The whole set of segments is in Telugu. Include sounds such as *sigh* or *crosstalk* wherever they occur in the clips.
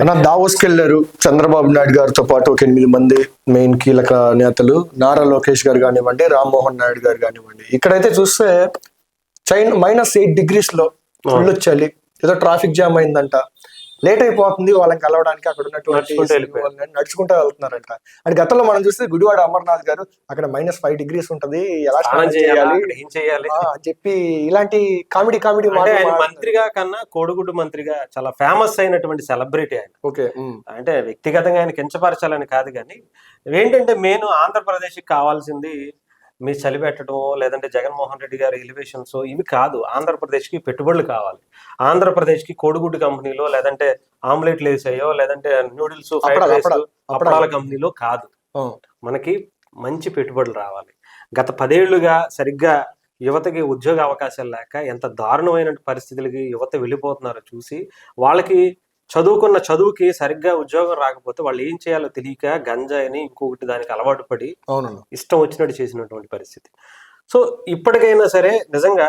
అన్న దావోస్కి వెళ్ళారు చంద్రబాబు నాయుడు గారితో పాటు ఒక ఎనిమిది మంది మెయిన్ కీలక నేతలు. నారా లోకేష్ గారు కానివ్వండి రామ్మోహన్ నాయుడు గారు కానివ్వండి. ఇక్కడైతే చూస్తే చైన్ మైనస్ ఎయిట్ డిగ్రీస్లో ఫుల్ వచ్చాలి ఏదో ట్రాఫిక్ జామ్ అయిందంట. లేట్ అయిపోతుంది వాళ్ళని కలవడానికి అక్కడ ఉన్నటువంటి నడుచుకుంటూ వెళ్తున్నారంట. అండ్ గతంలో మనం చూస్తే గుడివాడ అమర్నాథ్ గారు అక్కడ మైనస్ ఫైవ్ డిగ్రీస్ ఉంటది ఎలా చేయాలి ఏం చేయాలి? అని చెప్పి ఇలాంటి కామెడీ కామెడీ ఆయన మంత్రిగా కన్నా కోడిగుడ్డు మంత్రిగా చాలా ఫేమస్ అయినటువంటి సెలబ్రిటీ ఆయన. ఓకే అంటే వ్యక్తిగతంగా ఆయన కించపరచాలని కాదు కానీ ఏంటంటే మెయిన్ ఆంధ్రప్రదేశ్కి కావాల్సింది మీ చలి పెట్టడం లేదంటే జగన్మోహన్ రెడ్డి గారి ఎలివేషన్స్ ఇవి కాదు. ఆంధ్రప్రదేశ్కి పెట్టుబడులు కావాలి. ఆంధ్రప్రదేశ్కి కోడిగుడ్డు కంపెనీలో లేదంటే ఆమ్లెట్లు వేసాయో లేదంటే నూడిల్స్ ఫ్రైడ్ రైస్ అప్పడాల కంపెనీలో కాదు. మనకి మంచి పెట్టుబడులు రావాలి. గత పదేళ్ళుగా సరిగ్గా యువతకి ఉద్యోగ అవకాశాలు లేక ఎంత దారుణమైన పరిస్థితులకి యువత వెళ్ళిపోతున్నారో చూసి వాళ్ళకి చదువుకున్న చదువుకి సరిగ్గా ఉద్యోగం రాకపోతే వాళ్ళు ఏం చేయాలో తెలియక గంజాయిని ఇంకొకటి దానికి అలవాటు పడి ఇష్టం వచ్చినట్టు చేసినటువంటి పరిస్థితి. సో ఇప్పటికైనా సరే నిజంగా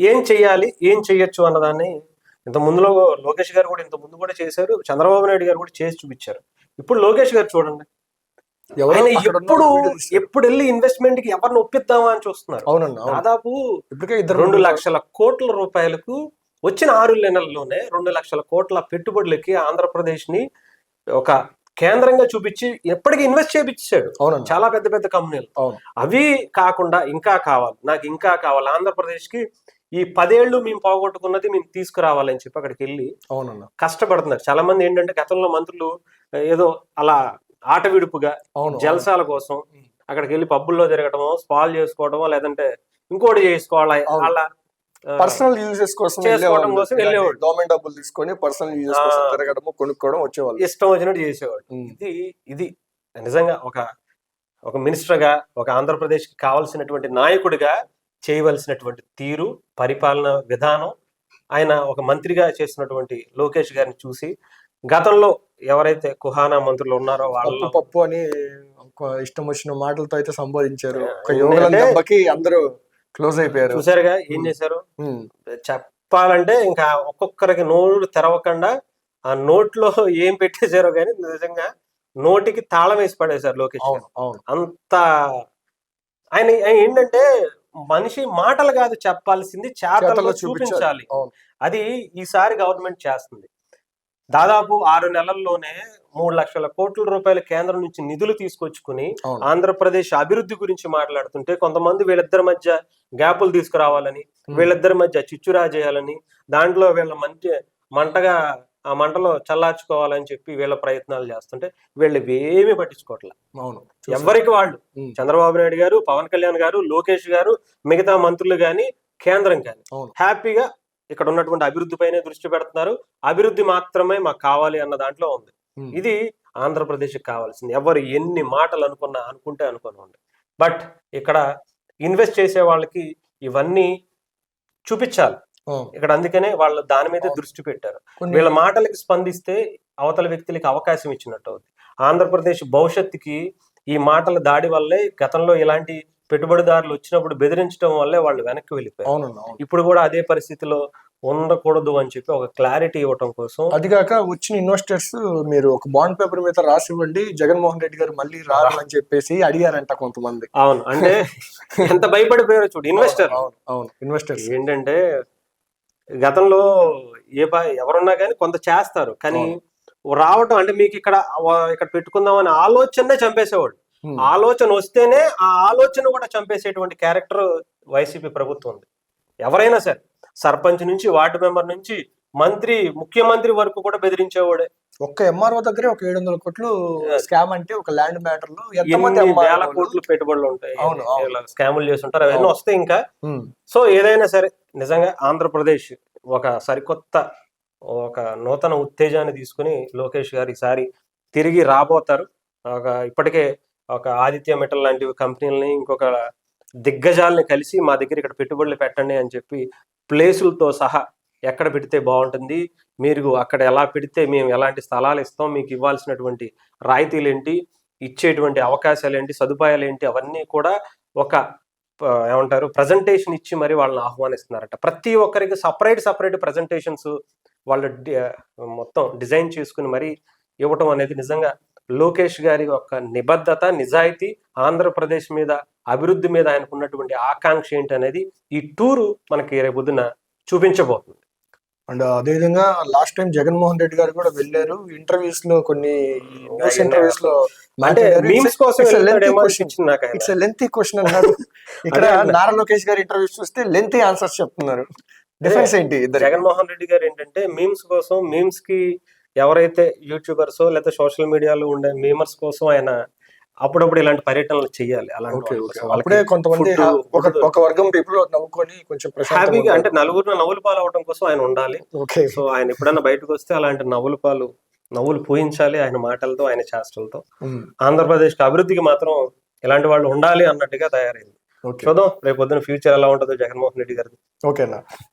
ఏం చెయ్యాలి ఏం చెయ్యొచ్చు అన్నదాన్ని ఇంత ముందులో లోకేష్ గారు కూడా ఇంత ముందు కూడా చేశారు చంద్రబాబు నాయుడు గారు కూడా చేసి చూపించారు. ఇప్పుడు లోకేష్ గారు చూడండి. ఎవరో ఆయన అక్కడ ఉన్న ఎప్పుడు. ఎప్పుడు వెళ్ళి ఇన్వెస్ట్మెంట్కి ఎవరిని ఒప్పిద్దామా అని చూస్తున్నారు. అవునన్న అవును. దాదాపు ఇప్పటికే ఇద్దరు రెండు లక్షల కోట్ల రూపాయలకు వచ్చిన ఆరు నెలల్లోనే రెండు లక్షల కోట్ల పెట్టుబడులకి ఆంధ్రప్రదేశ్ని ఒక కేంద్రంగా చూపించి ఎప్పటికీ ఇన్వెస్ట్ చేయించాడు అవునన్న చాలా పెద్ద పెద్ద కంపెనీలు. అవును. అవి కాకుండా ఇంకా కావాలి నాకు ఇంకా కావాలి. ఆంధ్రప్రదేశ్కి ఈ పదేళ్ళు మేము పోగొట్టుకున్నది మేము తీసుకురావాలని చెప్పి అక్కడికి వెళ్ళి అవునన్న. కష్టపడుతున్నారు. చాలా మంది ఏంటంటే గతంలో మంత్రులు ఏదో అలా ఆట విడుపుగా అవును జలసాల కోసం అక్కడికి వెళ్ళి పబ్బుల్లో తిరగటమో స్పాల్ చేసుకోవడమో లేదంటే ఇంకోటి చేసుకోవాలి? అవును. అలా పర్సనల్ యూజెస్ కోసం చేసుకోవడం కోసం వెళ్ళేవాడు. గవర్నమెంట్ డబ్బులు తీసుకొని పర్సనల్ యూజెస్ కోసం కొనుక్కోవడం వచ్చేవాళ్ళు ఇష్టం వచ్చినట్టు చేసేవాడు. ఇది ఇది నిజంగా ఒక ఒక మినిస్టర్గా ఒక ఆంధ్రప్రదేశ్కి కావాల్సినటువంటి నాయకుడిగా చేయవలసినటువంటి తీరు పరిపాలన విధానం ఆయన ఒక మంత్రిగా చేసినటువంటి లోకేష్ గారిని చూసి గతంలో ఎవరైతే కుహానా మంత్రులు ఉన్నారో వాళ్ళలో పప్పు అని ఒక ఇష్టం వచ్చిన మాటలతో అయితే సంబోధించారు అందరూ క్లోజ్ అయిపోయారు. చూసారుగా ఏం చేశారు. చెప్పాలంటే ఇంకా ఒక్కొక్కరికి నోరు తెరవకుండా ఆ నోట్లో ఏం పెట్టేశారో కానీ నిజంగా నోటికి తాళం వేసి పడేశారు లోకేష్ అంత ఆయన ఆయన ఏంటంటే మనిషి మాటలు కాదు చెప్పాల్సింది చేతల్లో చేతల్లో చూపించాలి. అది ఈసారి గవర్నమెంట్ చేస్తుంది. దాదాపు ఆరు నెలల్లోనే మూడు లక్షల కోట్ల రూపాయల కేంద్రం నుంచి నిధులు తీసుకొచ్చుకుని ఆంధ్రప్రదేశ్ అభివృద్ధి గురించి మాట్లాడుతుంటే కొంతమంది వీళ్ళిద్దరి మధ్య గ్యాపులు తీసుకురావాలని. వీళ్ళిద్దరి మధ్య చిచ్చురా చేయాలని దాంట్లో వీళ్ళ మంచి మంటగా ఆ మంటలో చల్లార్చుకోవాలని చెప్పి వీళ్ళ ప్రయత్నాలు చేస్తుంటే వీళ్ళు ఏమీ పట్టించుకోవట్లే అవును ఎవరికి వాళ్ళు. చంద్రబాబు నాయుడు గారు పవన్ కళ్యాణ్ గారు లోకేష్ గారు మిగతా మంత్రులు గాని కేంద్రం కానీ. హ్యాపీగా ఇక్కడ ఉన్నటువంటి అభివృద్ధి పైనే దృష్టి పెడుతున్నారు అభివృద్ధి మాత్రమే మాకు కావాలి అన్న దాంట్లో ఉంది. ఇది ఆంధ్రప్రదేశ్కి కావాల్సింది. ఎవరు ఎన్ని మాటలు అనుకున్నా అనుకుంటే అనుకోనివ్వండి. బట్ ఇక్కడ ఇన్వెస్ట్ చేసే వాళ్ళకి ఇవన్నీ చూపించాలి. ఇక్కడ అందుకనే వాళ్ళు దాని మీద. దృష్టి పెట్టారు. వీళ్ళ మాటలకి స్పందిస్తే అవతల వ్యక్తులకి అవకాశం ఇచ్చినట్టు అవుతుంది ఆంధ్రప్రదేశ్ భవిష్యత్తుకి ఈ మాటల దాడి వల్లే గతంలో ఇలాంటి పెట్టుబడిదారులు వచ్చినప్పుడు బెదిరించడం వల్లే వాళ్ళు వెనక్కి వెళ్ళిపోయారు. ఇప్పుడు కూడా అదే పరిస్థితిలో ఉండకూడదు అని చెప్పి ఒక క్లారిటీ ఇవ్వటం కోసం అది కాక వచ్చిన ఇన్వెస్టర్స్ మీరు ఒక బాండ్ పేపర్ మీద రాసి ఇవ్వండి జగన్మోహన్ రెడ్డి గారు మళ్ళీ రారు అని చెప్పేసి అడిగారంట కొంతమంది. అవును అంటే ఎంత భయపడిపోయారో చూడు ఇన్వెస్టర్ అవును అవును ఇన్వెస్టర్స్ ఏంటంటే గతంలో ఏ ఎవరున్నా కానీ కొంత చేస్తారు కానీ రావటం అంటే మీకు ఇక్కడ ఇక్కడ పెట్టుకుందాం అనే ఆలోచనే చంపేసేవాడు ఆలోచన వస్తేనే ఆ ఆలోచన కూడా చంపేసేటువంటి క్యారెక్టర్ వైసీపీ ప్రభుత్వం ఉంది. ఎవరైనా సరే. సర్పంచ్ నుంచి వార్డు మెంబర్ నుంచి మంత్రి ముఖ్యమంత్రి వరకు కూడా బెదిరించేవాడే. ఒక్క ఎంఆర్ఓ దగ్గరే ఒక ఏడు వందల కోట్లు స్కామ్ అంటే ఒక ల్యాండ్ మ్యాటర్లో వేల? కోట్లు పెట్టుబడులు ఉంటాయి. స్కాములు చేస్తుంటారు? అవన్నీ అవును. వస్తాయి ఇంకా. సో ఏదైనా సరే నిజంగా ఆంధ్రప్రదేశ్ ఒక సరికొత్త ఒక నూతన ఉత్తేజాన్ని తీసుకుని లోకేష్ గారు ఈసారి తిరిగి రాబోతారు. ఒక ఇప్పటికే ఒక ఆదిత్య మెటల్ లాంటి కంపెనీలని ఇంకొక దిగ్గజాలని కలిసి మా దగ్గర ఇక్కడ పెట్టుబడులు పెట్టండి అని చెప్పి ప్లేసులతో సహా ఎక్కడ పెడితే బాగుంటుంది మీరు అక్కడ ఎలా పెడితే మేము ఎలాంటి స్థలాలు ఇస్తాం మీకు ఇవ్వాల్సినటువంటి రాయితీలు ఏంటి ఇచ్చేటువంటి అవకాశాలు ఏంటి సదుపాయాలు ఏంటి అవన్నీ కూడా ఒక ఏమంటారు ప్రజెంటేషన్ ఇచ్చి మరి వాళ్ళని ఆహ్వానిస్తున్నారట. ప్రతి ఒక్కరికి సపరేట్ సపరేట్ ప్రజెంటేషన్స్ వాళ్ళు మొత్తం డిజైన్ చేసుకుని మరీ ఇవ్వటం అనేది నిజంగా లోకేష్ గారి యొక్క నిబద్ధత నిజాయితీ ఆంధ్రప్రదేశ్ మీద అభివృద్ధి మీద ఆయనకున్నటువంటి ఆకాంక్ష ఏంటి అనేది ఈ టూరు మనకి రేపొద్దున చూపించబోతుంది. అండ్ అదేవిధంగా లాస్ట్ టైం జగన్మోహన్ రెడ్డి గారు కూడా వెళ్ళారు. ఇంటర్వ్యూస్లో కొన్ని న్యూస్ ఇంటర్వ్యూస్లో అంటే మీమ్స్ కోసం. ఇట్స్ లెంతీ క్వశ్చన్ అన్నారు. *laughs* ఇక్కడ. నారా లోకేష్ గారి ఇంటర్వ్యూస్ చూస్తే లెంతీ ఆన్సర్స్ చెప్తున్నారు. డిఫరెన్స్ ఏంటి జగన్మోహన్ రెడ్డి గారు ఏంటంటే మీమ్స్ కోసం మీమ్స్కి ఎవరైతే యూట్యూబర్స్ లేదా సోషల్ మీడియాలో ఉండే మీమర్స్ కోసం ఆయన అప్పుడప్పుడు ఇలాంటి పర్యటనలు చేయాలి అలాంటి కొంతమంది ఒక వర్గం పీపుల్ నవ్వుకొని కొంచెం హ్యాపీగా అంటే నలుగురిని నవ్వులు పాలు అవడం కోసం ఆయన ఉండాలి. ఓకే. సో ఆయన ఎప్పుడైనా బయటకు వస్తే అలాంటి నవ్వుల పాలు నవ్వులు పూయించాలి ఆయన మాటలతో ఆయన చేష్టలతో. ఉమ్, ఆంధ్రప్రదేశ్ అభివృద్ధికి మాత్రం ఇలాంటి వాళ్ళు ఉండాలి అన్నట్టుగా తయారైంది. చూద్దాం రేపు పొద్దున ఫ్యూచర్ ఎలా ఉంటుందో జగన్మోహన్ రెడ్డి గారిది. ఓకేనా